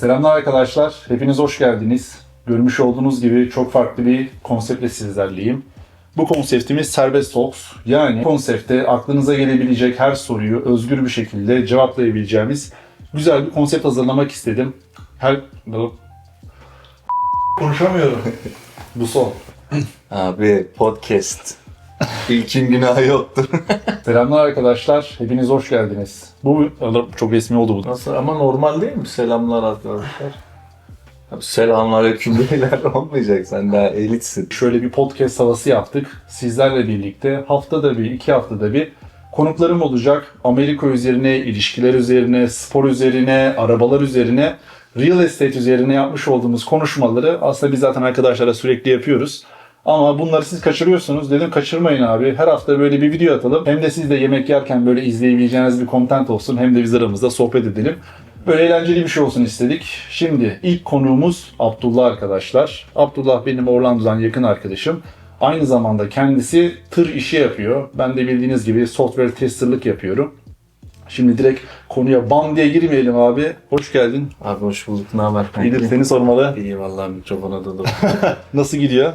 Selamlar arkadaşlar. Hepiniz hoş geldiniz. Görmüş olduğunuz gibi çok farklı bir konseptle sizlerleyim. Bu konseptimiz serbest talks. Yani konsepte aklınıza gelebilecek her soruyu özgür bir şekilde cevaplayabileceğimiz güzel bir konsept hazırlamak istedim. Her... Konuşamıyorum. Bu son. Abi podcast. İlkin günahı yoktur. Selamlar arkadaşlar. Hepiniz hoş geldiniz. Bu çok resmi oldu bu. Nasıl ama normal değil mi? Selamlar arkadaşlar. Abi selamünaleyküm beyler olmayacak sen daha elitsin. Şöyle bir podcast havası yaptık. Sizlerle birlikte haftada bir, iki haftada bir konuklarım olacak. Amerika üzerine, ilişkiler üzerine, spor üzerine, arabalar üzerine, real estate üzerine yapmış olduğumuz konuşmaları aslında biz zaten arkadaşlara sürekli yapıyoruz. Ama bunları siz kaçırıyorsunuz. Dedim kaçırmayın abi. Her hafta böyle bir video atalım. Hem de siz de yemek yerken böyle izleyebileceğiniz bir content olsun. Hem de biz aramızda sohbet edelim. Böyle eğlenceli bir şey olsun istedik. Şimdi ilk konuğumuz Abdullah arkadaşlar. Abdullah benim Orlando'dan yakın arkadaşım. Aynı zamanda kendisi tır işi yapıyor. Ben de bildiğiniz gibi software testerlık yapıyorum. Şimdi direkt konuya bam diye girmeyelim abi. Hoş geldin. Abi hoş bulduk. Ne haber? İyidir seni sormalı. İyi vallahi mikrofona dolu. Nasıl gidiyor?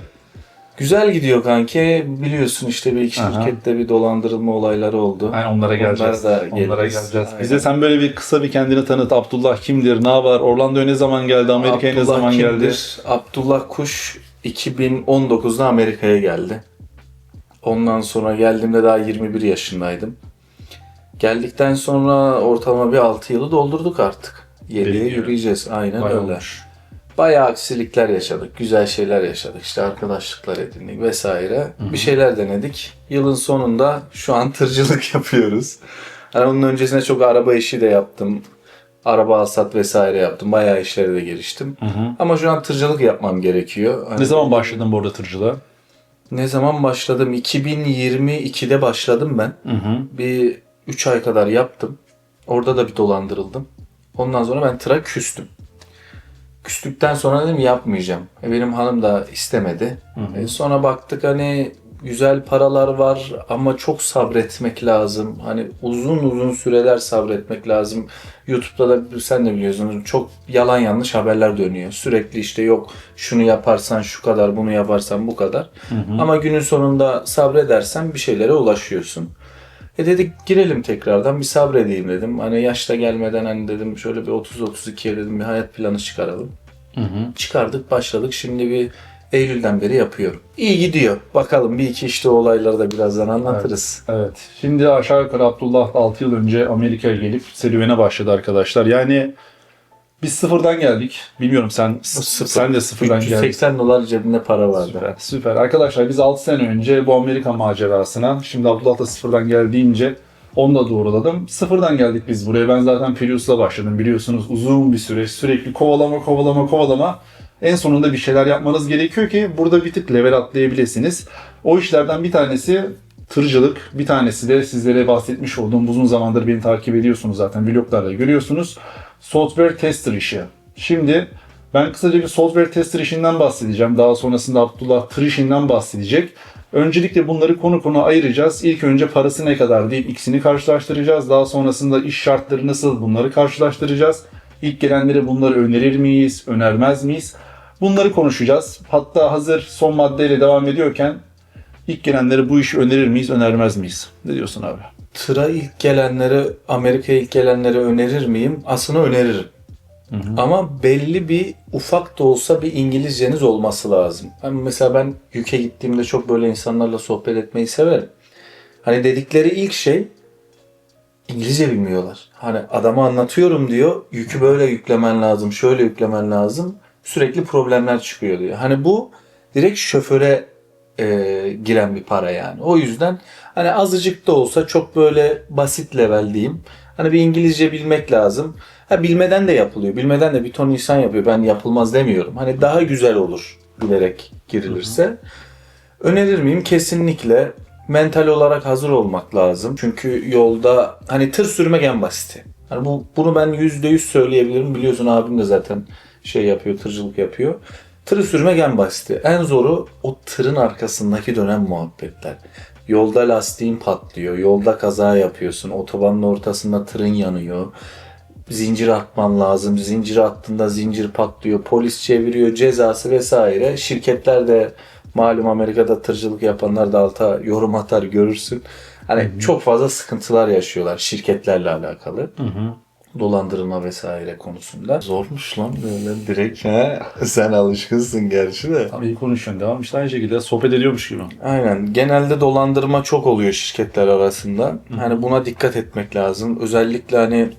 Güzel gidiyor kanki. Biliyorsun işte bir iki Aha. şirkette bir dolandırılma olayları oldu. Yani onlara geleceğiz. Onlara da Onlara geleceğiz. Aynen. Bize sen böyle bir kısa bir kendini tanıt. Abdullah kimdir? Ne var? Orlando'ya ne zaman geldi? Amerika'ya ne zaman geldi? kimdir? Abdullah Kuş 2019'da Amerika'ya geldi. Ondan sonra geldiğimde daha 21 yaşındaydım. Geldikten sonra ortalama bir 6 yılı doldurduk artık. 7'ye Belli. yürüyeceğiz. Aynen Vay öyle. olmuş. Bayağı aksilikler yaşadık. Güzel şeyler yaşadık. İşte arkadaşlıklar edindik vesaire. Bir şeyler denedik. Yılın sonunda şu an tırcılık yapıyoruz. Hani onun öncesinde çok araba işi de yaptım. Araba alsat vesaire yaptım. Bayağı işlere de giriştim. Hı hı. Ama şu an tırcılık yapmam gerekiyor. Hani Ne zaman başladın bu arada tırcılığa? ne zaman başladım? 2022'de başladım ben. Hı hı. Bir 3 ay kadar yaptım. Orada da bir dolandırıldım. Ondan sonra ben tıra küstüm. Küstükten sonra dedim yapmayacağım. E, benim hanım da istemedi. E, sonra baktık hani güzel paralar var ama çok sabretmek lazım. Hani uzun uzun süreler sabretmek lazım. YouTube'da da sen de biliyorsun çok yalan yanlış haberler dönüyor. Sürekli işte yok şunu yaparsan şu kadar, bunu yaparsan bu kadar. Ama günün sonunda sabredersen bir şeylere ulaşıyorsun. E dedik girelim tekrardan bir sabredeyim dedim. Hani yaşta gelmeden hani dedim şöyle bir 30-32'ye dedim bir hayat planı çıkaralım. Hı hı. Çıkardık başladık şimdi bir Eylül'den beri yapıyorum. İyi gidiyor. Bakalım bir iki işte olayları da birazdan anlatırız. Evet. Şimdi aşağı yukarı Abdullah 6 yıl önce Amerika'ya gelip serüvene başladı arkadaşlar. Yani biz sıfırdan geldik. Bilmiyorum sen Sıfır. sen de sıfırdan geldin. 380 dolar cebinde para vardı. Süper, süper. Arkadaşlar biz 6 sene önce bu Amerika macerasına, şimdi Abdullah da sıfırdan geldiğince onu da doğruladım. Sıfırdan geldik biz buraya. Ben zaten Prius'la başladım biliyorsunuz. Uzun bir süreç, sürekli kovalama, kovalama, kovalama. En sonunda bir şeyler yapmanız gerekiyor ki burada bir tık level atlayabilirsiniz. O işlerden bir tanesi tırcılık, bir tanesi de sizlere bahsetmiş olduğum uzun zamandır beni takip ediyorsunuz zaten vloglarda görüyorsunuz. Software tester işi. Şimdi ben kısaca bir software tester işinden bahsedeceğim. Daha sonrasında Abdullah tır işinden bahsedecek. Öncelikle bunları konu konu ayıracağız. İlk önce parası ne kadar deyip ikisini karşılaştıracağız. Daha sonrasında iş şartları nasıl bunları karşılaştıracağız. İlk gelenlere bunları önerir miyiz, önermez miyiz? Bunları konuşacağız. Hatta hazır son maddeyle devam ediyorken ilk gelenlere bu işi önerir miyiz, önermez miyiz? Ne diyorsun abi? Tıra ilk gelenlere, Amerika'ya ilk gelenlere önerir miyim? Aslında öneririm. Ama belli bir ufak da olsa bir İngilizceniz olması lazım. Hani mesela ben UK gittiğimde çok böyle insanlarla sohbet etmeyi severim. Hani dedikleri ilk şey İngilizce bilmiyorlar. Hani adama anlatıyorum diyor. Yükü böyle yüklemen lazım, şöyle yüklemen lazım. Sürekli problemler çıkıyor diyor. Hani bu direkt şoföre e, giren bir para yani. O yüzden hani azıcık da olsa çok böyle basit level diyeyim. Hani bir İngilizce bilmek lazım. Ha bilmeden de yapılıyor. Bilmeden de bir ton insan yapıyor. Ben yapılmaz demiyorum. Hani daha güzel olur bilerek girilirse. Önerir miyim? Kesinlikle. Mental olarak hazır olmak lazım. Çünkü yolda hani tır sürmek en basiti. Hani bu bunu ben yüzde yüz söyleyebilirim. Biliyorsun abim de zaten şey yapıyor, tırcılık yapıyor. Tırı sürmek en basiti. En zoru o tırın arkasındaki dönen muhabbetler. Yolda lastiğin patlıyor, yolda kaza yapıyorsun, otobanın ortasında tırın yanıyor. zincir atman lazım. Zincir attığında zincir patlıyor. Polis çeviriyor. Cezası vesaire. Şirketler de malum Amerika'da tırcılık yapanlar da alta yorum atar görürsün. Hani çok fazla sıkıntılar yaşıyorlar şirketlerle alakalı. Dolandırılma vesaire konusunda. Zormuş lan böyle direkt. He, sen alışkınsın gerçi de. Tam iyi konuşuyorsun. Devam işte aynı şekilde sohbet ediyormuş gibi. Aynen. Genelde dolandırma çok oluyor şirketler arasında. Hani buna dikkat etmek lazım. Özellikle hani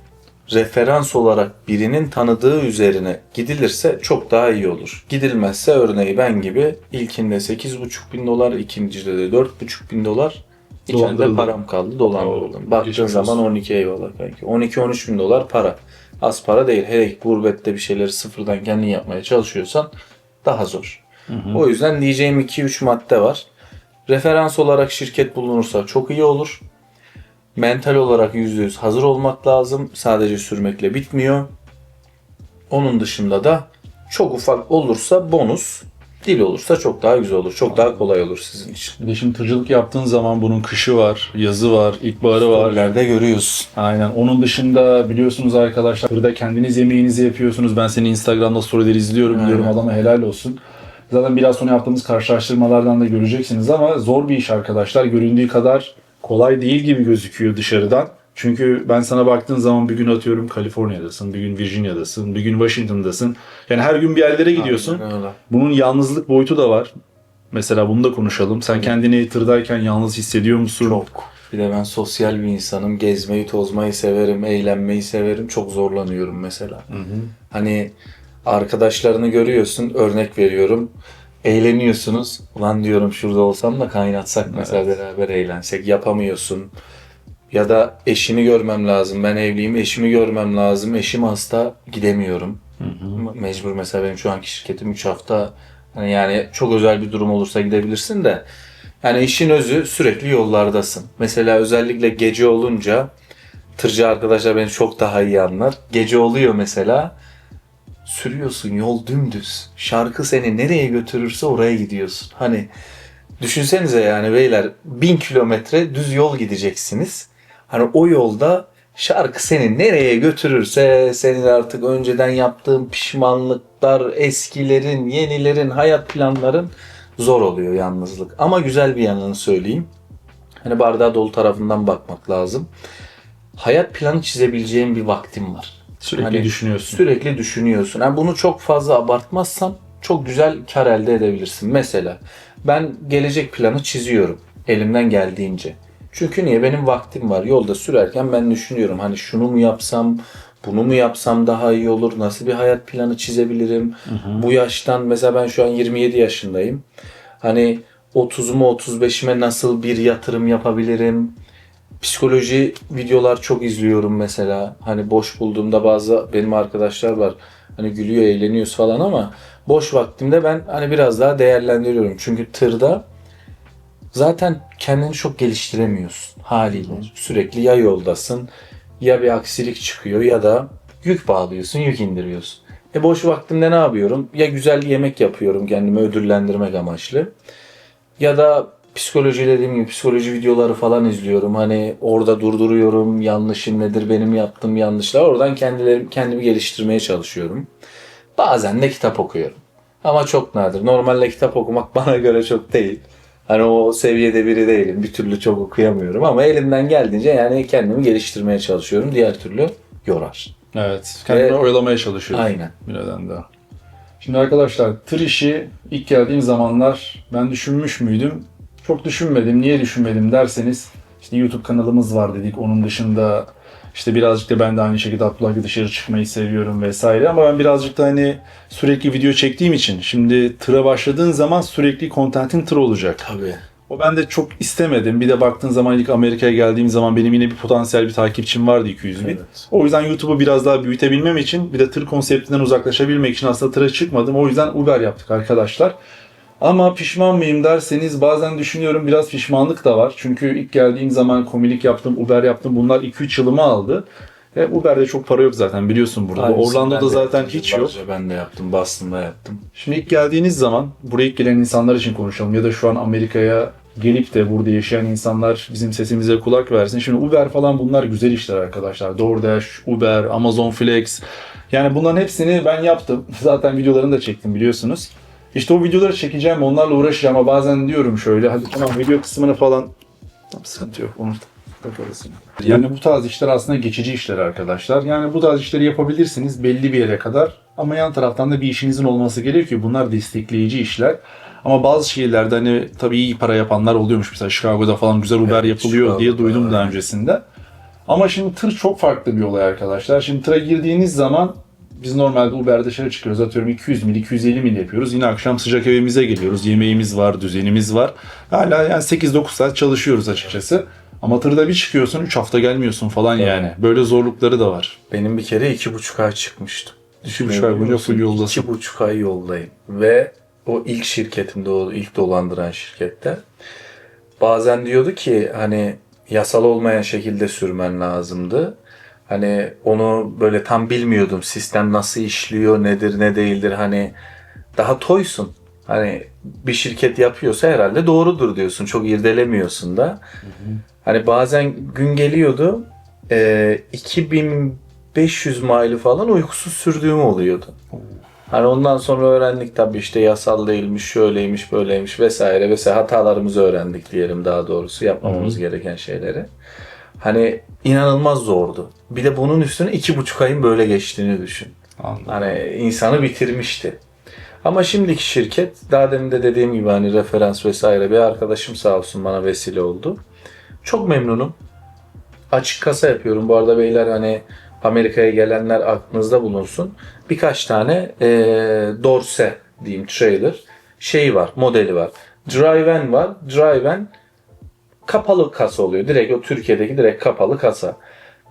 referans olarak birinin tanıdığı üzerine gidilirse çok daha iyi olur. Gidilmezse örneği ben gibi ilkinde 8,5 bin dolar, ikincide de 4,5 bin dolar. İçeride param kaldı dolandırıldım. Baktığın zaman olsun. 12 eyvallah kanki. 12-13 bin dolar para. Az para değil. Hele ki gurbette bir şeyleri sıfırdan kendin yapmaya çalışıyorsan daha zor. O yüzden diyeceğim 2-3 madde var. Referans olarak şirket bulunursa çok iyi olur. Mental olarak %100 hazır olmak lazım. Sadece sürmekle bitmiyor. Onun dışında da çok ufak olursa bonus, dil olursa çok daha güzel olur. Çok daha kolay olur sizin için. Bir de şimdi tırcılık yaptığın zaman bunun kışı var, yazı var, ilkbaharı var. Storylerde görüyorsun. Aynen. Onun dışında biliyorsunuz arkadaşlar burada kendiniz yemeğinizi yapıyorsunuz. Ben senin Instagram'da storyleri izliyorum. Aynen. Diyorum adama helal olsun. Zaten biraz sonra yaptığımız karşılaştırmalardan da göreceksiniz ama zor bir iş arkadaşlar. Göründüğü kadar kolay değil gibi gözüküyor dışarıdan. Çünkü ben sana baktığın zaman bir gün atıyorum Kaliforniya'dasın, bir gün Virginia'dasın, bir gün Washington'dasın. Yani her gün bir yerlere gidiyorsun. Aynen öyle. Bunun yalnızlık boyutu da var. Mesela bunu da konuşalım. Sen kendini tırdayken yalnız hissediyor musun? Çok. Bir de ben sosyal bir insanım. Gezmeyi, tozmayı severim, eğlenmeyi severim. Çok zorlanıyorum mesela. Hani arkadaşlarını görüyorsun, örnek veriyorum. Eğleniyorsunuz. Ulan diyorum şurada olsam da kaynatsak mesela beraber eğlensek. Yapamıyorsun. Ya da eşini görmem lazım. Ben evliyim, eşimi görmem lazım. Eşim hasta, gidemiyorum. Mecbur mesela benim şu anki şirketim 3 hafta hani yani çok özel bir durum olursa gidebilirsin de yani işin özü sürekli yollardasın. Mesela özellikle gece olunca tırcı arkadaşlar beni çok daha iyi anlar. Gece oluyor mesela sürüyorsun yol dümdüz. Şarkı seni nereye götürürse oraya gidiyorsun. Hani düşünsenize yani beyler bin kilometre düz yol gideceksiniz. Hani o yolda şarkı seni nereye götürürse senin artık önceden yaptığın pişmanlıklar, eskilerin, yenilerin, hayat planların zor oluyor yalnızlık. Ama güzel bir yanını söyleyeyim. Hani bardağı dolu tarafından bakmak lazım. Hayat planı çizebileceğin bir vaktim var. Sürekli Hani düşünüyorsun. Sürekli düşünüyorsun. Yani bunu çok fazla abartmazsan çok güzel kar elde edebilirsin. Mesela ben gelecek planı çiziyorum elimden geldiğince. Çünkü niye? Benim vaktim var. Yolda sürerken ben düşünüyorum. Hani şunu mu yapsam, bunu mu yapsam daha iyi olur? Nasıl bir hayat planı çizebilirim? Bu yaştan mesela ben şu an 27 yaşındayım. Hani 30'umu 35'ime nasıl bir yatırım yapabilirim? Psikoloji videolar çok izliyorum mesela. Hani boş bulduğumda bazı benim arkadaşlar var. Hani gülüyor, eğleniyoruz falan ama boş vaktimde ben hani biraz daha değerlendiriyorum. Çünkü tırda zaten kendini çok geliştiremiyorsun haliyle. Sürekli ya yoldasın ya bir aksilik çıkıyor ya da yük bağlıyorsun, yük indiriyorsun. E boş vaktimde ne yapıyorum? Ya güzel yemek yapıyorum kendimi ödüllendirmek amaçlı. Ya da psikoloji dediğim gibi psikoloji videoları falan izliyorum. Hani orada durduruyorum. Yanlışım nedir? Benim yaptığım yanlışlar. Oradan kendilerim, kendimi geliştirmeye çalışıyorum. Bazen de kitap okuyorum. Ama çok nadir. Normalde kitap okumak bana göre çok değil. Hani o seviyede biri değilim. Bir türlü çok okuyamıyorum ama elimden geldiğince yani kendimi geliştirmeye çalışıyorum. Diğer türlü yorar. Evet. Kendini Ve- oyalamaya çalışıyorsun. Aynen. Bir neden daha. Şimdi arkadaşlar tır işi ilk geldiğim zamanlar ben düşünmüş müydüm? Çok düşünmedim. Niye düşünmedim derseniz işte YouTube kanalımız var dedik. Onun dışında işte birazcık da ben de aynı şekilde Abdullah gibi dışarı çıkmayı seviyorum vesaire. Ama ben birazcık da hani sürekli video çektiğim için şimdi tıra başladığın zaman sürekli kontentin tır olacak. Tabii. O ben de çok istemedim. Bir de baktığın zaman ilk Amerika'ya geldiğim zaman benim yine bir potansiyel bir takipçim vardı 200 bin. Evet. O yüzden YouTube'u biraz daha büyütebilmem için bir de tır konseptinden uzaklaşabilmek için aslında tıra çıkmadım. O yüzden Uber yaptık arkadaşlar. Ama pişman mıyım derseniz bazen düşünüyorum biraz pişmanlık da var. Çünkü ilk geldiğim zaman komilik yaptım, Uber yaptım. Bunlar 2-3 yılımı aldı. Ve Uber'de çok para yok zaten biliyorsun burada. Aynısını Orlando'da zaten yaptım. hiç yok. Yıllarca Ben de yaptım. Boston'da yaptım. Şimdi ilk geldiğiniz zaman buraya ilk gelen insanlar için konuşalım ya da şu an Amerika'ya gelip de burada yaşayan insanlar bizim sesimize kulak versin. Şimdi Uber falan bunlar güzel işler arkadaşlar. DoorDash, Uber, Amazon Flex. Yani bunların hepsini ben yaptım. Zaten videolarını da çektim biliyorsunuz. İşte o videoları çekeceğim, onlarla uğraşacağım ama bazen diyorum şöyle hadi tamam video kısmını falan Tamam, sıkıntı yok. Onu takarız. Yani bu tarz işler aslında geçici işler arkadaşlar. Yani bu tarz işleri yapabilirsiniz belli bir yere kadar. Ama yan taraftan da bir işinizin olması gerekiyor. Bunlar destekleyici işler. Ama bazı şehirlerde hani tabii iyi para yapanlar oluyormuş. Mesela Chicago'da falan güzel Uber Evet, yapılıyor diye Chicago'da, duydum daha öncesinde. Ama şimdi tır çok farklı bir olay arkadaşlar. Şimdi tıra girdiğiniz zaman biz normalde Uber dışarı çıkıyoruz. Atıyorum 200 mil, 250 mil yapıyoruz. Yine akşam sıcak evimize geliyoruz. Yemeğimiz var, düzenimiz var. Hala yani 8-9 saat çalışıyoruz açıkçası. Ama tırda bir çıkıyorsun 3 hafta gelmiyorsun falan yani. Böyle zorlukları da var. Benim bir kere iki buçuk ay çıkmıştım. İki buçuk ay boyunca full yoldasın. İki buçuk ay yoldayım. Ve o ilk şirketimde, o ilk dolandıran şirkette bazen diyordu ki hani yasal olmayan şekilde sürmen lazımdı. Hani onu böyle tam bilmiyordum. Sistem nasıl işliyor, nedir, ne değildir. Hani daha toysun. Hani bir şirket yapıyorsa herhalde doğrudur diyorsun. Çok irdelemiyorsun da. Hani bazen gün geliyordu. E, 2500 mili falan uykusuz sürdüğüm oluyordu. Hani ondan sonra öğrendik tabii işte yasal değilmiş, şöyleymiş, böyleymiş vesaire vesaire hatalarımızı öğrendik diyelim daha doğrusu yapmamamız gereken şeyleri. Hani inanılmaz zordu. Bir de bunun üstüne iki buçuk ayın böyle geçtiğini düşün. Anladım. Hani insanı bitirmişti. Ama şimdiki şirket daha demin de dediğim gibi hani referans vesaire bir arkadaşım sağ olsun bana vesile oldu. Çok memnunum. Açık kasa yapıyorum. Bu arada beyler hani Amerika'ya gelenler aklınızda bulunsun. Birkaç tane eee Dorse diyeyim trailer şeyi var, modeli var. Driven var. Driven kapalı kasa oluyor. Direkt o Türkiye'deki direkt kapalı kasa.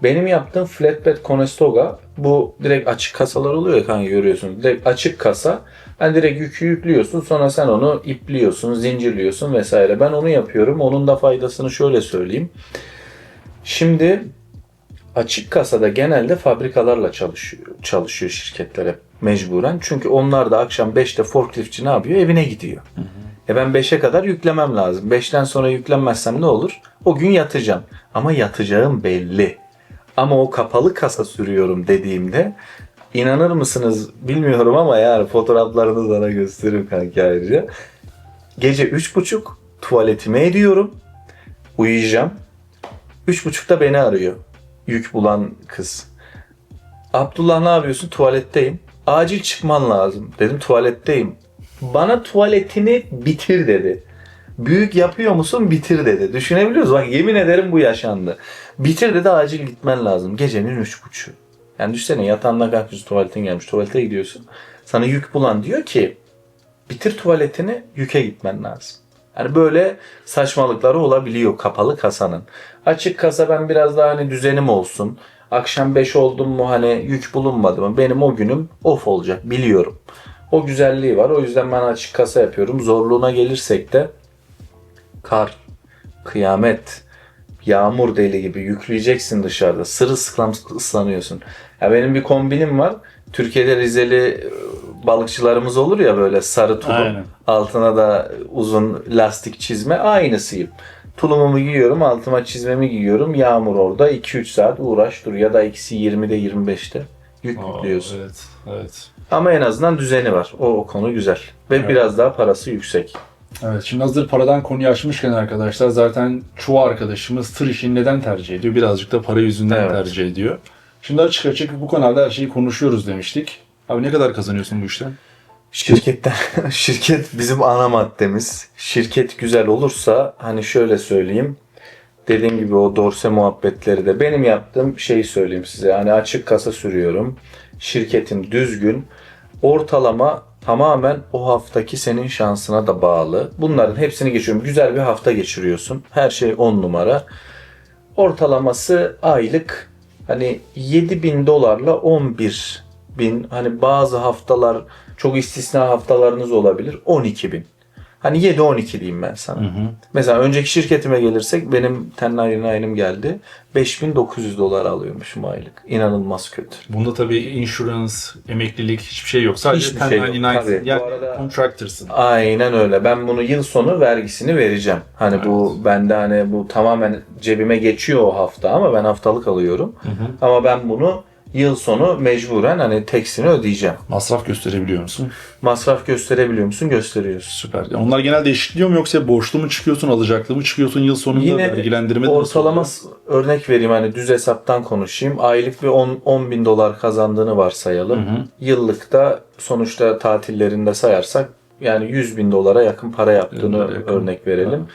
Benim yaptığım flatbed Conestoga bu direkt açık kasalar oluyor ya kanka görüyorsun. Direkt açık kasa. Yani direkt yükü yüklüyorsun sonra sen onu ipliyorsun, zincirliyorsun vesaire. Ben onu yapıyorum. Onun da faydasını şöyle söyleyeyim. Şimdi açık kasada genelde fabrikalarla çalışıyor, çalışıyor şirketler hep mecburen. Çünkü onlar da akşam 5'te forkliftçi ne yapıyor? Evine gidiyor. E ben 5'e kadar yüklemem lazım. 5'ten sonra yüklenmezsem ne olur? O gün yatacağım. Ama yatacağım belli. Ama o kapalı kasa sürüyorum dediğimde inanır mısınız bilmiyorum ama yani fotoğraflarını sana gösteririm kanki ayrıca. Gece 3.30 tuvaletime ediyorum. Uyuyacağım. 3.30'da beni arıyor. Yük bulan kız. Abdullah ne yapıyorsun? Tuvaletteyim. Acil çıkman lazım. Dedim tuvaletteyim. Bana tuvaletini bitir dedi. Büyük yapıyor musun? Bitir dedi. Düşünebiliyoruz. Bak yemin ederim bu yaşandı. Bitir dedi acil gitmen lazım. Gecenin üç buçuğu. Yani düşünsene yatağından kalkıyorsun tuvaletin gelmiş. Tuvalete gidiyorsun. Sana yük bulan diyor ki bitir tuvaletini yüke gitmen lazım. Yani böyle saçmalıkları olabiliyor kapalı kasanın. Açık kasa ben biraz daha hani düzenim olsun. Akşam 5 oldum mu hani yük bulunmadı mı benim o günüm off olacak biliyorum. O güzelliği var. O yüzden ben açık kasa yapıyorum. Zorluğuna gelirsek de kar, kıyamet, yağmur deli gibi yükleyeceksin dışarıda. Sırılsıklam ıslanıyorsun. Ya benim bir kombinim var. Türkiye'de Rizeli e, balıkçılarımız olur ya böyle sarı tulum. Aynen. Altına da uzun lastik çizme. Aynısıyım. Tulumumu giyiyorum, altıma çizmemi giyiyorum. Yağmur orada 2-3 saat uğraş dur ya da ikisi 20'de 25'te yük Aa, yüklüyorsun. Evet, evet. Ama en azından düzeni var. O, o konu güzel. Ve Evet. biraz daha parası yüksek. Evet, şimdi hazır paradan konuyu açmışken arkadaşlar zaten çoğu arkadaşımız tır işini neden tercih ediyor? Birazcık da para yüzünden Evet. tercih ediyor. Şimdi açık açık bu kanalda her şeyi konuşuyoruz demiştik. Abi ne kadar kazanıyorsun bu işten? Şirketten şirket bizim ana maddemiz. Şirket güzel olursa hani şöyle söyleyeyim. Dediğim gibi o dorse muhabbetleri de benim yaptığım şeyi söyleyeyim size. Hani açık kasa sürüyorum. Şirketim düzgün. Ortalama tamamen o haftaki senin şansına da bağlı. Bunların hepsini geçiyorum. Güzel bir hafta geçiriyorsun. Her şey 10 numara. Ortalaması aylık hani 7 bin dolarla 11 bin hani bazı haftalar çok istisna haftalarınız olabilir 12 bin. Hani 7-12 diyeyim ben sana. Mesela önceki şirketime gelirsek benim tenayın ayınım geldi. 5900 dolar alıyormuşum aylık. İnanılmaz kötü. Bunda tabii insurance, emeklilik hiçbir şey yok. Sadece Hiçbir şey yok, 1099. tabii. Bu Yani arada- contractor'sın. Aynen öyle. Ben bunu yıl sonu vergisini vereceğim. Hani bu bende hani bu tamamen cebime geçiyor o hafta ama ben haftalık alıyorum. Ama ben bunu yıl sonu mecburen hani teksini ödeyeceğim. Masraf gösterebiliyor musun? Masraf gösterebiliyor musun? Gösteriyorsun. Süper. Onlar genelde eşitliyor mu yoksa borçlu mu çıkıyorsun, alacaklı mı çıkıyorsun yıl sonunda Yine vergilendirme ortalama örnek vereyim hani düz hesaptan konuşayım. Aylık bir 10, 10 bin dolar kazandığını varsayalım. Yıllıkta sonuçta tatillerinde sayarsak yani 100 bin dolara yakın para yaptığını yakın. örnek verelim.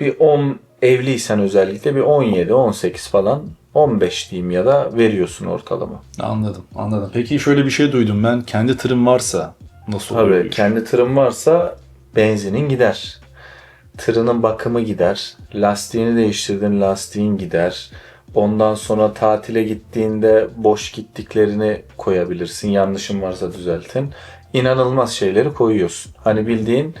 Bir 10 evliysen özellikle bir 17, 18 falan 15 diyeyim ya da veriyorsun ortalama. Anladım, anladım. Peki şöyle bir şey duydum ben. Kendi tırın varsa nasıl oluyor? Tabii kendi tırın varsa benzinin gider. Tırının bakımı gider. Lastiğini değiştirdin lastiğin gider. Ondan sonra tatile gittiğinde boş gittiklerini koyabilirsin. Yanlışın varsa düzeltin. İnanılmaz şeyleri koyuyorsun. Hani bildiğin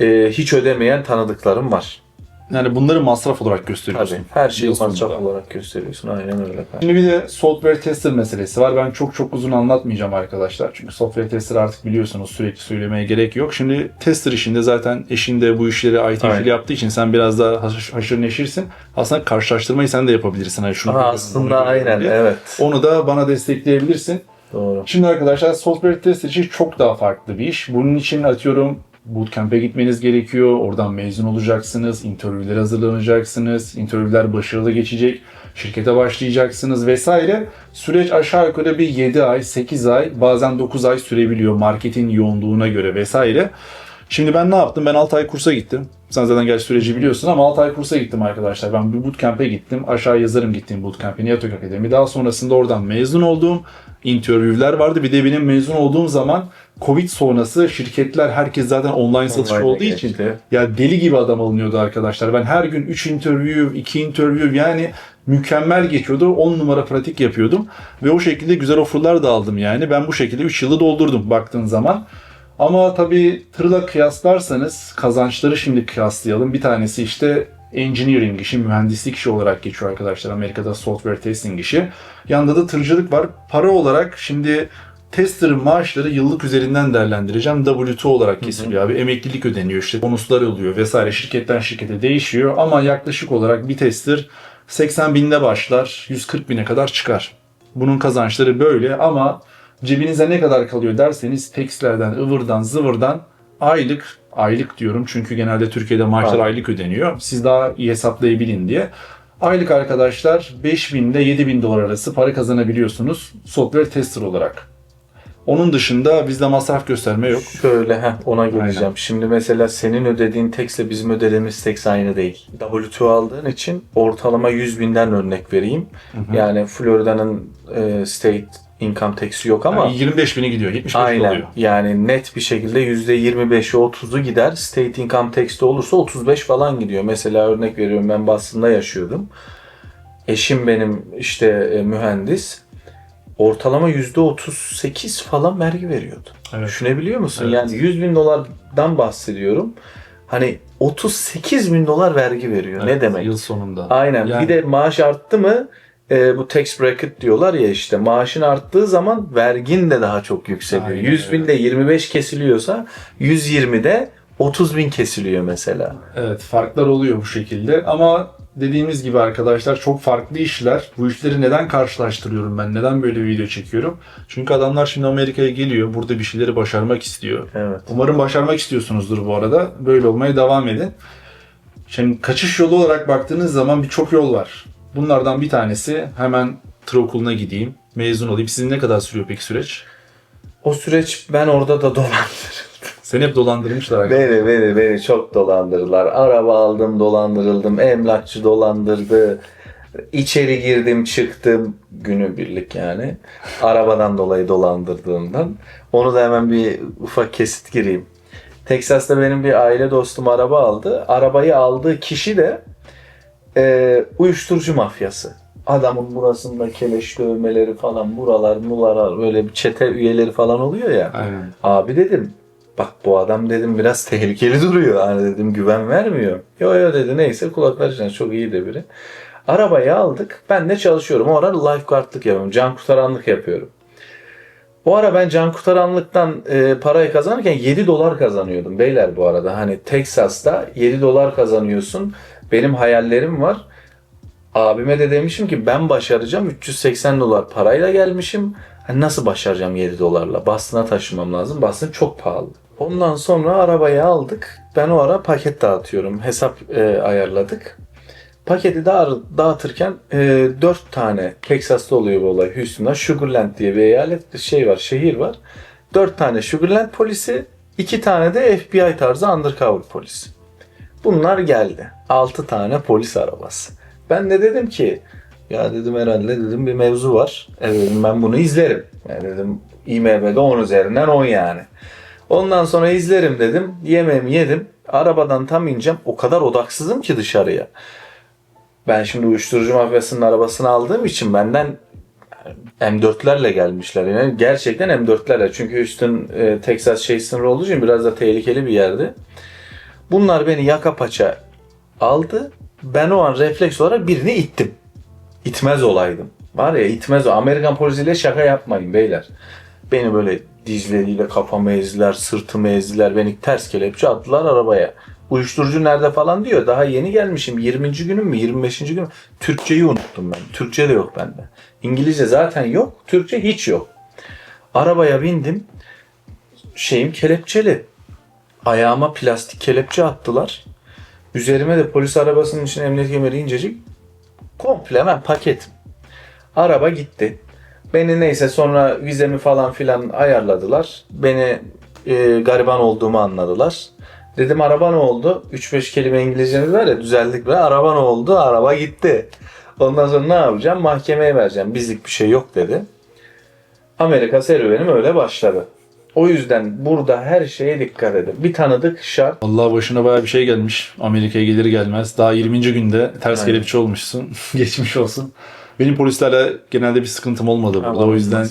e, hiç ödemeyen tanıdıklarım var. Yani bunları masraf olarak gösteriyorsun. Tabii her şeyi Yıl sonunda. masraf olarak gösteriyorsun. Aynen öyle. Şimdi bir de software tester meselesi var. Ben çok çok uzun anlatmayacağım arkadaşlar. Çünkü software tester artık biliyorsunuz sürekli söylemeye gerek yok. Şimdi tester işinde zaten eşin de bu işleri IT Aynen. yaptığı için sen biraz daha haş- haşır neşirsin. Aslında karşılaştırmayı sen de yapabilirsin. Hani şunu Aha, aslında aynen diye. evet. Onu da bana destekleyebilirsin. Doğru. Şimdi arkadaşlar software tester işi çok daha farklı bir iş. Bunun için atıyorum bootcamp'e gitmeniz gerekiyor. Oradan mezun olacaksınız. Interview'lere hazırlanacaksınız. Interview'ler başarılı geçecek. Şirkete başlayacaksınız vesaire. Süreç aşağı yukarı bir 7 ay, 8 ay, bazen 9 ay sürebiliyor marketin yoğunluğuna göre vesaire. Şimdi ben ne yaptım? Ben 6 ay kursa gittim. Sen zaten gerçi süreci biliyorsun ama 6 ay kursa gittim arkadaşlar. Ben bir bootcamp'e gittim. Aşağı yazarım gittiğim bootcamp'e. Niyatok Akademi. Daha sonrasında oradan mezun oldum. Interview'ler vardı. Bir de benim mezun olduğum zaman Covid sonrası şirketler herkes zaten online satış Online'a olduğu için geçti. ya deli gibi adam alınıyordu arkadaşlar. Ben her gün 3 interview, 2 interview yani mükemmel geçiyordu. 10 numara pratik yapıyordum. Ve o şekilde güzel offerlar da aldım yani. Ben bu şekilde 3 yılı doldurdum baktığın zaman. Ama tabii tırla kıyaslarsanız kazançları şimdi kıyaslayalım. Bir tanesi işte engineering işi, mühendislik işi olarak geçiyor arkadaşlar. Amerika'da software testing işi. Yanında da tırcılık var. Para olarak şimdi tester'ın maaşları yıllık üzerinden değerlendireceğim. W2 olarak kesiliyor abi. Emeklilik ödeniyor işte bonuslar oluyor vesaire. Şirketten şirkete değişiyor. Ama yaklaşık olarak bir tester 80 binde başlar. 140 bine kadar çıkar. Bunun kazançları böyle ama cebinize ne kadar kalıyor derseniz tekstillerden, ıvırdan, zıvırdan aylık, aylık diyorum çünkü genelde Türkiye'de maaşlar Aynen. aylık ödeniyor. Siz daha iyi hesaplayabilin diye. Aylık arkadaşlar 5000 ile 7000 dolar arası para kazanabiliyorsunuz software tester olarak. Onun dışında bizde masraf gösterme yok. Şöyle heh, ona geleceğim. Şimdi mesela senin ödediğin tekstle bizim ödediğimiz teks aynı değil. W2 aldığın için ortalama 100 binden örnek vereyim. Yani Florida'nın e, state income tax'i yok ama Yani 25 bine gidiyor, 75 aynen oluyor. yani net bir şekilde %25'i 30'u gider. State income tax'te olursa 35 falan gidiyor. Mesela örnek veriyorum ben Boston'da yaşıyordum. Eşim benim işte e, mühendis. Ortalama %38 falan vergi veriyordu. Evet. Düşünebiliyor musun? Evet. Yani 100 bin dolardan bahsediyorum. Hani 38 bin dolar vergi veriyor. ne Evet, demek? Yıl sonunda. Aynen. Yani- Bir de maaş arttı mı e, bu tax bracket diyorlar ya işte maaşın arttığı zaman vergin de daha çok yükseliyor. Aynen 100 binde 25 kesiliyorsa 120'de 30 bin kesiliyor mesela. Evet farklar oluyor bu şekilde ama dediğimiz gibi arkadaşlar çok farklı işler. Bu işleri neden karşılaştırıyorum ben? Neden böyle bir video çekiyorum? Çünkü adamlar şimdi Amerika'ya geliyor. Burada bir şeyleri başarmak istiyor. Evet. Umarım başarmak istiyorsunuzdur bu arada. Böyle olmaya devam edin. Şimdi kaçış yolu olarak baktığınız zaman birçok yol var. Bunlardan bir tanesi hemen tır okuluna gideyim. Mezun olayım. Sizin ne kadar sürüyor peki süreç? O süreç ben orada da dolandırıldım. Seni hep dolandırmışlar. Beni beni beni çok dolandırdılar. Araba aldım dolandırıldım. Emlakçı dolandırdı. İçeri girdim çıktım günü birlik yani. Arabadan dolayı dolandırdığımdan. Onu da hemen bir ufak kesit gireyim. Texas'ta benim bir aile dostum araba aldı. Arabayı aldığı kişi de e, uyuşturucu mafyası. Adamın burasında keleş dövmeleri falan buralar mulalar böyle bir çete üyeleri falan oluyor ya. Aynen. Abi dedim Bak bu adam dedim biraz tehlikeli duruyor. Hani dedim güven vermiyor. Yo yo dedi neyse kulaklar için çok iyi de biri. Arabayı aldık. Ben de çalışıyorum. O ara lifeguardlık yapıyorum. Can kurtaranlık yapıyorum. O ara ben can kurtaranlıktan e, parayı kazanırken 7 dolar kazanıyordum. Beyler bu arada hani Texas'ta 7 dolar kazanıyorsun. Benim hayallerim var. Abime de demişim ki ben başaracağım. 380 dolar parayla gelmişim. Hani nasıl başaracağım 7 dolarla? Boston'a taşımam lazım. Boston çok pahalı. Ondan sonra arabayı aldık. Ben o ara paket dağıtıyorum. Hesap e, ayarladık. Paketi dağıtırken e, 4 tane Texas'ta oluyor bu olay Houston'da. Sugarland diye bir eyalet şey var, şehir var. 4 tane Sugarland polisi, 2 tane de FBI tarzı undercover polis. Bunlar geldi. 6 tane polis arabası. Ben de dedim ki ya dedim herhalde dedim bir mevzu var. Evet dedim ben bunu izlerim. Yani dedim IMB'de 10 üzerinden 10 yani. Ondan sonra izlerim dedim. Yemeğimi yedim. Arabadan tam ineceğim. O kadar odaksızım ki dışarıya. Ben şimdi uyuşturucu mafyasının arabasını aldığım için benden M4'lerle gelmişler. Yani gerçekten M4'lerle. Çünkü Houston, e, Texas şey sınırı olduğu için biraz da tehlikeli bir yerdi. Bunlar beni yaka paça aldı. Ben o an refleks olarak birini ittim. İtmez olaydım. Var ya itmez o. Amerikan polisiyle şaka yapmayın beyler. Beni böyle dizleriyle kafamı ezdiler, sırtımı ezdiler. Beni ters kelepçe attılar arabaya. Uyuşturucu nerede falan diyor. Daha yeni gelmişim. 20. günüm mü 25. günüm? Türkçeyi unuttum ben. Türkçe de yok bende. İngilizce zaten yok. Türkçe hiç yok. Arabaya bindim. Şeyim kelepçeli. Ayağıma plastik kelepçe attılar. Üzerime de polis arabasının içine emniyet kemeri incecik. Komple hemen paketim. Araba gitti. Beni neyse sonra vizemi falan filan ayarladılar. Beni e, gariban olduğumu anladılar. Dedim araba ne oldu? 3-5 kelime İngilizcemiz var ya düzeldik be. Araba ne oldu? Araba gitti. Ondan sonra ne yapacağım? Mahkemeye vereceğim. Bizlik bir şey yok dedi. Amerika serüvenim öyle başladı. O yüzden burada her şeye dikkat edin. Bir tanıdık şart. Allah başına baya bir şey gelmiş. Amerika'ya gelir gelmez. Daha 20. günde ters Aynen. kelepçe olmuşsun. Geçmiş olsun. Benim polislerle genelde bir sıkıntım olmadı burada. O yüzden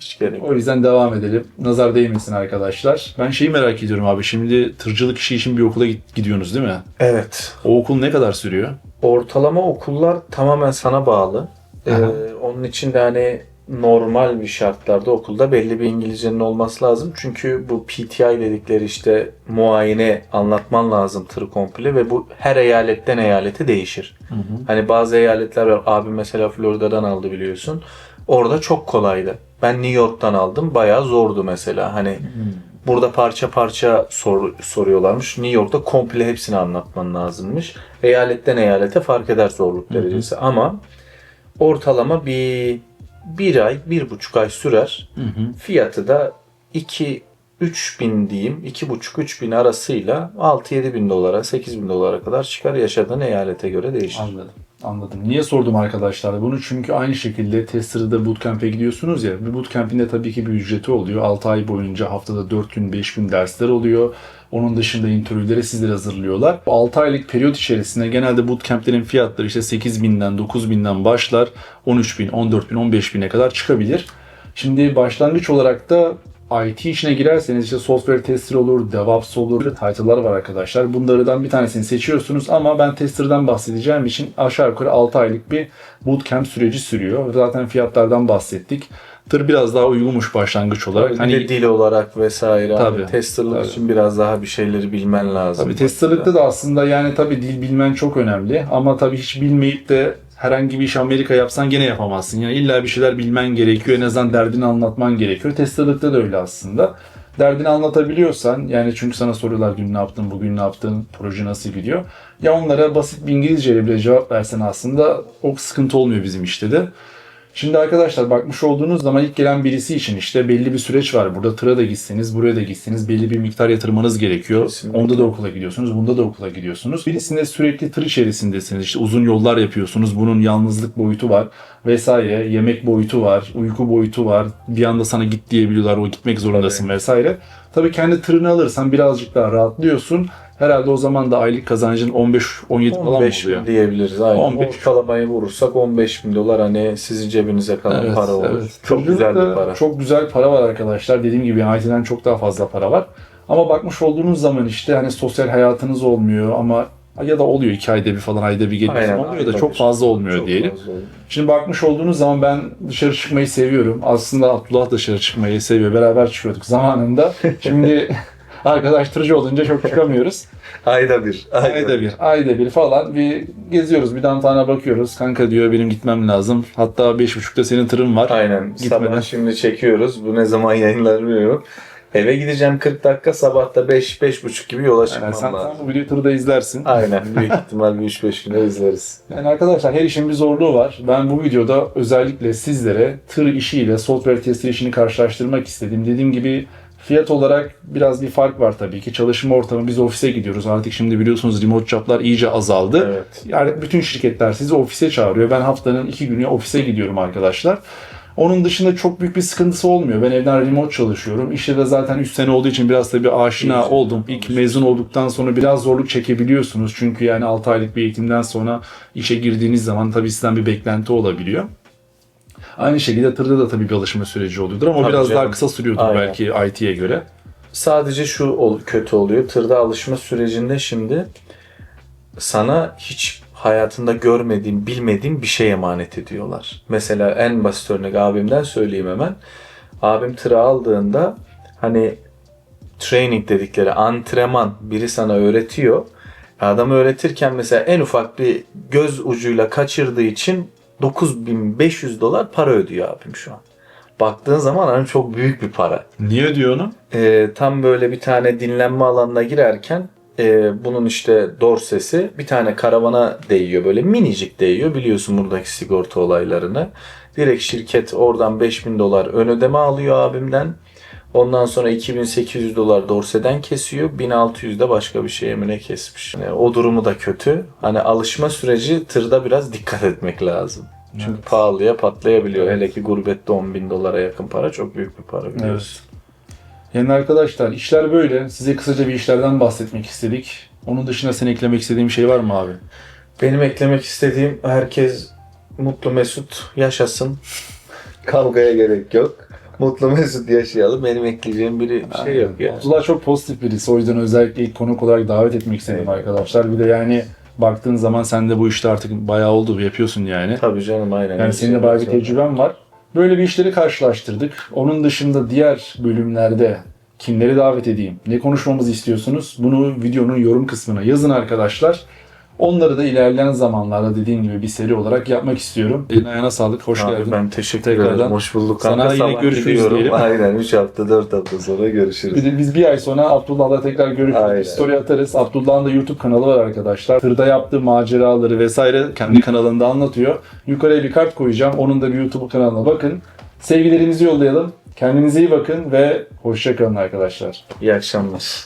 hiç gerek yok. o yüzden devam edelim. Nazar değmesin arkadaşlar. Ben şeyi merak ediyorum abi. Şimdi tırcılık işi için bir okula gidiyorsunuz değil mi? Evet. O okul ne kadar sürüyor? Ortalama okullar tamamen sana bağlı. Ee, onun için de hani normal bir şartlarda okulda belli bir İngilizcenin olması lazım. Çünkü bu PTI dedikleri işte muayene anlatman lazım tırı komple ve bu her eyaletten eyalete değişir. Hani bazı eyaletler var. Abi mesela Florida'dan aldı biliyorsun. Orada çok kolaydı. Ben New York'tan aldım. Bayağı zordu mesela. Hani burada parça parça sor, soruyorlarmış. New York'ta komple hepsini anlatman lazımmış. Eyaletten eyalete fark eder zorluk derecesi. Ama ortalama bir bir ay, bir buçuk ay sürer. Fiyatı da 2 3 bin diyeyim, 2,5-3 bin arasıyla 6-7 bin dolara, 8 bin dolara kadar çıkar. Yaşadığın eyalete göre değişir. Anladım. Anladım. Niye sordum arkadaşlar bunu? Çünkü aynı şekilde Tester'da bootcamp'e gidiyorsunuz ya. Bir bootcamp'in de tabii ki bir ücreti oluyor. 6 ay boyunca haftada 4 gün 5 gün dersler oluyor. Onun dışında interview'lere sizleri hazırlıyorlar. Bu 6 aylık periyot içerisinde genelde bootcamp'lerin fiyatları işte 8 binden 9 binden başlar. 13 bin, 14 bin, 15 bine kadar çıkabilir. Şimdi başlangıç olarak da IT işine girerseniz işte software tester olur, DevOps olur, title'lar var arkadaşlar. Bunlardan bir tanesini seçiyorsunuz ama ben tester'dan bahsedeceğim için aşağı yukarı 6 aylık bir bootcamp süreci sürüyor. Zaten fiyatlardan bahsettik. Tır biraz daha uygunmuş başlangıç olarak. Tabii hani dil olarak vesaire. Tabii, Hani testerlık tabii. için biraz daha bir şeyleri bilmen lazım. Tabii testerlıkta da aslında yani tabii dil bilmen çok önemli ama tabii hiç bilmeyip de herhangi bir iş Amerika yapsan gene yapamazsın. Yani illa bir şeyler bilmen gerekiyor. En azından derdini anlatman gerekiyor. Testerlıkta da öyle aslında. Derdini anlatabiliyorsan yani çünkü sana soruyorlar dün ne yaptın, bugün ne yaptın, proje nasıl gidiyor. Ya onlara basit bir İngilizceyle bile cevap versen aslında o sıkıntı olmuyor bizim işte de. Şimdi arkadaşlar bakmış olduğunuz zaman ilk gelen birisi için işte belli bir süreç var. Burada tıra da gitseniz, buraya da gitseniz belli bir miktar yatırmanız gerekiyor. Kesinlikle. Onda da okula gidiyorsunuz, bunda da okula gidiyorsunuz. Birisinde sürekli tır içerisindesiniz. İşte uzun yollar yapıyorsunuz. Bunun yalnızlık boyutu var vesaire. Yemek boyutu var, uyku boyutu var. Bir anda sana git diyebiliyorlar. O gitmek zorundasın vesaire. Tabii kendi tırını alırsan birazcık daha rahatlıyorsun. Herhalde o zaman da aylık kazancın 15-17 falan mı 15 oluyor? bin diyebiliriz. Aynen. 15. Ortalamayı vurursak 15 bin dolar hani sizin cebinize kalan para olur. Çok güzel bir para. Çok güzel para var arkadaşlar. Dediğim gibi IT'den çok daha fazla para var. Ama bakmış olduğunuz zaman işte hani sosyal hayatınız olmuyor ama ya da oluyor iki ayda bir falan ayda bir geliyorsun Aynen, oluyor da ayda çok bir. fazla olmuyor Çok diyelim. fazla. Şimdi bakmış olduğunuz zaman ben dışarı çıkmayı seviyorum. Aslında Abdullah dışarı çıkmayı seviyor. Beraber çıkıyorduk zamanında. Şimdi arkadaştırıcı olunca çok çıkamıyoruz. Ayda bir. Ayda bir, ayda bir falan bir geziyoruz. Bir tane bakıyoruz. Kanka diyor benim gitmem lazım. Hatta beş buçukta senin tırın var. Aynen. Gitmeden. Sabah şimdi çekiyoruz. Bu ne zaman yayınlar bilmiyorum. Eve gideceğim 40 dakika. Sabah da 5 buçuk gibi yola çıkmam Yani sen, lazım. sen bu videoyu tırda izlersin. Aynen. Büyük ihtimal bir 3-5 güne izleriz. Yani arkadaşlar her işin bir zorluğu var. Ben bu videoda özellikle sizlere tır işiyle software tester işini karşılaştırmak istedim. Dediğim gibi fiyat olarak biraz bir fark var tabii ki. Çalışma ortamı biz ofise gidiyoruz. Artık şimdi biliyorsunuz remote job'lar iyice azaldı. Evet. Yani bütün şirketler sizi ofise çağırıyor. Ben haftanın iki günü ofise gidiyorum arkadaşlar. Onun dışında çok büyük bir sıkıntısı olmuyor. Ben evden remote çalışıyorum. İşte de zaten 3 sene olduğu için biraz da bir aşina İyice oldum. İlk mezun olduktan sonra biraz zorluk çekebiliyorsunuz. Çünkü yani 6 aylık bir eğitimden sonra işe girdiğiniz zaman tabii sizden bir beklenti olabiliyor. Aynı şekilde tırda da tabii bir alışma süreci oluyordur ama Tabii biraz daha canım. kısa sürüyordur Aynen. belki IT'ye göre. Sadece şu ol- kötü oluyor. Tırda alışma sürecinde şimdi sana hiç hayatında görmediğin, bilmediğin bir şey emanet ediyorlar. Mesela en basit örnek abimden söyleyeyim hemen. Abim tırı aldığında hani training dedikleri antrenman biri sana öğretiyor. Adam öğretirken mesela en ufak bir göz ucuyla kaçırdığı için 9500 dolar para ödüyor abim şu an. Baktığın zaman hani çok büyük bir para. Niye diyor onu? Ee, tam böyle bir tane dinlenme alanına girerken e, bunun işte dorsesi bir tane karavana değiyor. Böyle minicik değiyor biliyorsun buradaki sigorta olaylarını. Direkt şirket oradan 5000 dolar ön ödeme alıyor abimden. Ondan sonra 2800 dolar dorseden kesiyor. 1600 de başka bir şeye mi ne kesmiş. Yani o durumu da kötü. Hani alışma süreci tırda biraz dikkat etmek lazım. Çünkü Evet. pahalıya patlayabiliyor. Hele ki gurbette 10 bin dolara yakın para çok büyük bir para biliyorsun. Yani arkadaşlar işler böyle. Size kısaca bir işlerden bahsetmek istedik. Onun dışında sen eklemek istediğin bir şey var mı abi? Benim eklemek istediğim herkes mutlu mesut yaşasın. Kavgaya gerek yok. Mutlu mesut yaşayalım. Benim ekleyeceğim bir şey yok ya. Abdullah çok pozitif birisi. O yüzden özellikle ilk konuk olarak davet etmek istedim Evet. arkadaşlar. Bir de yani baktığın zaman sen de bu işte artık bayağı oldu yapıyorsun yani. Tabii canım aynen. Yani senin de bayağı bir tecrüben var. Böyle bir işleri karşılaştırdık. Onun dışında diğer bölümlerde kimleri davet edeyim, ne konuşmamızı istiyorsunuz? Bunu videonun yorum kısmına yazın arkadaşlar. Onları da ilerleyen zamanlarda dediğim gibi bir seri olarak yapmak istiyorum. Eline ayağına sağlık, hoş Abi geldin. ben teşekkür Tekrardan. ederim. Hoş bulduk Sana kanka. yine görüşürüz gidiyorum. diyelim. Aynen 3 hafta 4 hafta sonra görüşürüz. Bir de biz bir ay sonra Abdullah'la tekrar görüşürüz. Bir story atarız. Abdullah'ın da YouTube kanalı var arkadaşlar. Tırda yaptığı maceraları vesaire kendi kanalında anlatıyor. Yukarıya bir kart koyacağım. Onun da bir YouTube kanalına bakın. Sevgilerimizi yollayalım. Kendinize iyi bakın ve hoşça kalın arkadaşlar. İyi akşamlar.